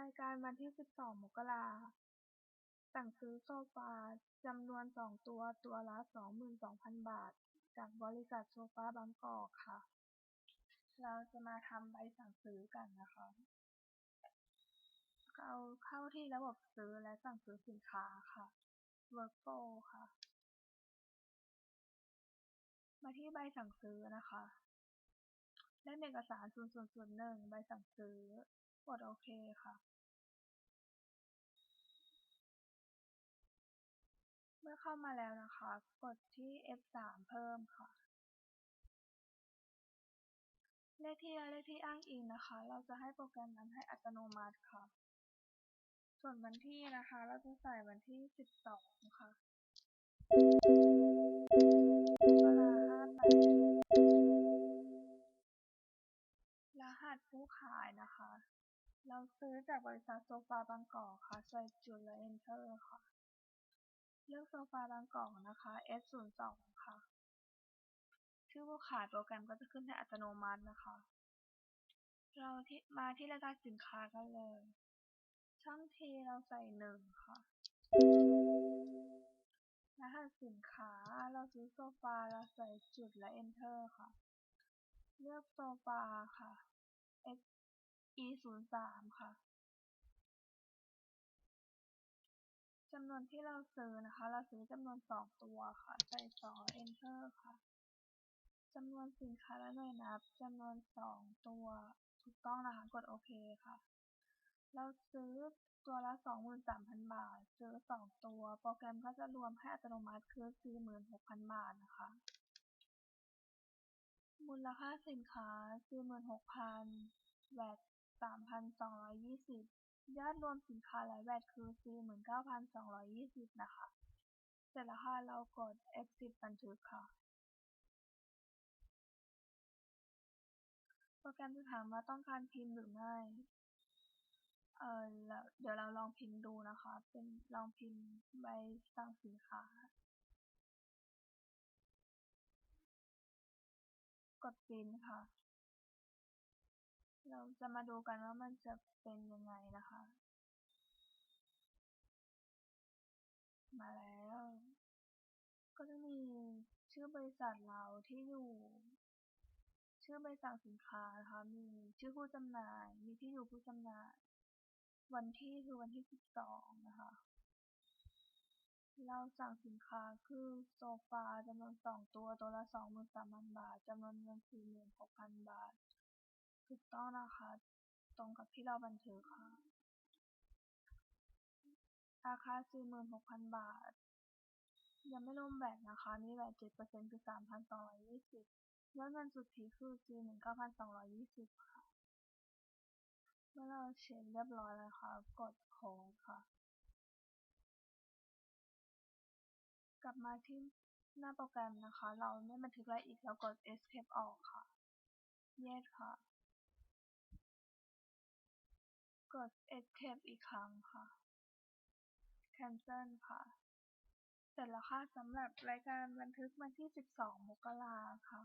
รายการวันที่12มกราสั่งซื้อโซฟาจำนวน2ตัว ตัวละ22,000บาท จากบริษัทโซฟาบางกอกค่ะ เราจะมาทำใบสั่งซื้อกันนะคะ เอาเข้าที่ระบบซื้อและสั่งซื้อสินค้าค่ะ Workgo ค่ะ มาที่ใบสั่งซื้อนะคะ เล่มเอกสาร 0001 ใบสั่งซื้อ กดโอเคค่ะ เมื่อเข้ามาแล้วนะคะ กดที่ F3 เพิ่มค่ะ เลขที่และเลขที่อ้างอิงนะคะ เราจะให้โปรแกรมนั้นให้อัตโนมัติค่ะ ส่วนวันที่นะคะ เราจะใส่วันที่ 12 ค่ะมกรา58รหัสผู้ขายนะคะ เราซื้อจากบริษัทโซฟาบางกอกค่ะใส่จุดและ Enter ค่ะ เลือกโซฟาบางกอกนะคะ S02 ค่ะ ชื่อผู้ขายโปรแกรมก็จะขึ้นให้อัตโนมัตินะคะ เราที่มาที่รายการสินค้ากันเลย ช่องทีเราใส่หนึ่งค่ะรหัสสินค้าเราซื้อโซฟาเราใส่จุดและ Enter ค่ะ เลือกโซฟาค่ะ SE03 ค่ะจำนวนที่เราซื้อนะคะ เราซื้อจำนวน2ตัวค่ะ ใส่2 Enter ค่ะจำนวนสินค้าและหน่วยนับจำนวน2ตัวถูกต้องนะคะ กดโอเคค่ะ เราซื้อตัวละ 23,000 บาท ซื้อ 2 ตัว โปรแกรมก็จะรวมให้อัตโนมัติคือ 46,000 บาทนะคะ มูลค่าสินค้า 46,000 แวต 3,220ยอดรวมสินค้าและแวตคือ49,220นะคะ เสร็จแล้วค่ะ เรากด F10 บันทึกค่ะ โปรแกรมจะถามว่าต้องการพิมพ์หรือไม่ เออเดี๋ยวเราลองพิมพ์ดูนะคะ เป็นลองพิมพ์ใบสั่งสินค้ากดพิมพ์ค่ะ เราจะมาดูกันว่ามันจะเป็นยังไงนะคะ มาแล้ว ก็จะมีชื่อบริษัทเราที่อยู่ชื่อใบสั่งสินค้านะคะ มีชื่อผู้จำหน่าย มีที่อยู่ผู้จำหน่าย วันที่คือวันที่ 12 นะคะ เราสั่งสินค้าคือโซฟาจำนวน 2 ตัว ตัวละ 23,000 บาท จำนวนเงิน 46,000 บาท ถูกต้องนะคะ ตรงกับที่เราบันทึกค่ะ ราคา 46,000 บาท ยังไม่รวมแวตนะคะมีแวต7%คือ 3,220ยอดเงินสุทธิคือ 49,220 ค่ะ เมื่อเราเช็คเรียบร้อยแล้วค่ะ กดโค้ดค่ะ กลับมาที่หน้าโปรแกรมนะคะ เราไม่บันทึกอะไรอีกเรากด Escape ออกค่ะ Yes ค่ะ กด Escape อีกครั้งค่ะ Cancel ค่ะ เสร็จแล้วค่ะสำหรับรายการบันทึกวันที่ 12 มกราค่ะ